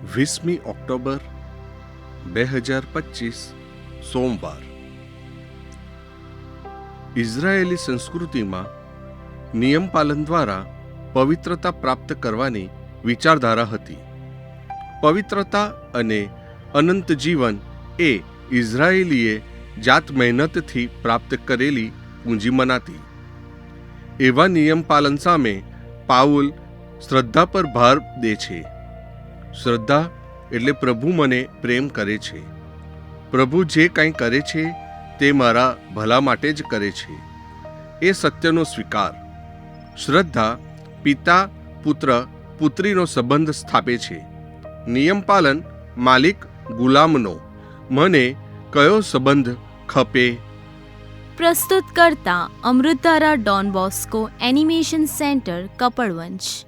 વીસમી ઓક્ટોબર બે હજાર પચીસ, સોમવાર. ઇઝરાયેલી સંસ્કૃતિમાં નિયમ પાલન દ્વારા પવિત્રતા પ્રાપ્ત કરવાની વિચારધારા હતી. પવિત્રતા અને અનંત જીવન એ ઇઝરાયેલીએ જાત મહેનતથી પ્રાપ્ત કરેલી પૂંજી મનાતી. એવા નિયમ પાલન સામે પાઉલ શ્રદ્ધા પર ભાર દે છે. શ્રદ્ધા એટલે પ્રભુ મને પ્રેમ કરે છે. પ્રભુ જે કંઈ કરે છે, તે મારા ભલા માટે જ કરે છે. એ સત્યનો સ્વીકાર. શ્રદ્ધા પિતા, પુત્ર, પુત્રીનો સંબંધ સ્થાપે છે. નિયમ પાલન માલિક ગુલામનો. મને કયો સંબંધ ખપે? પ્રસ્તુત કરતા અમૃતારા Don Bosco animation centre Kapadvanj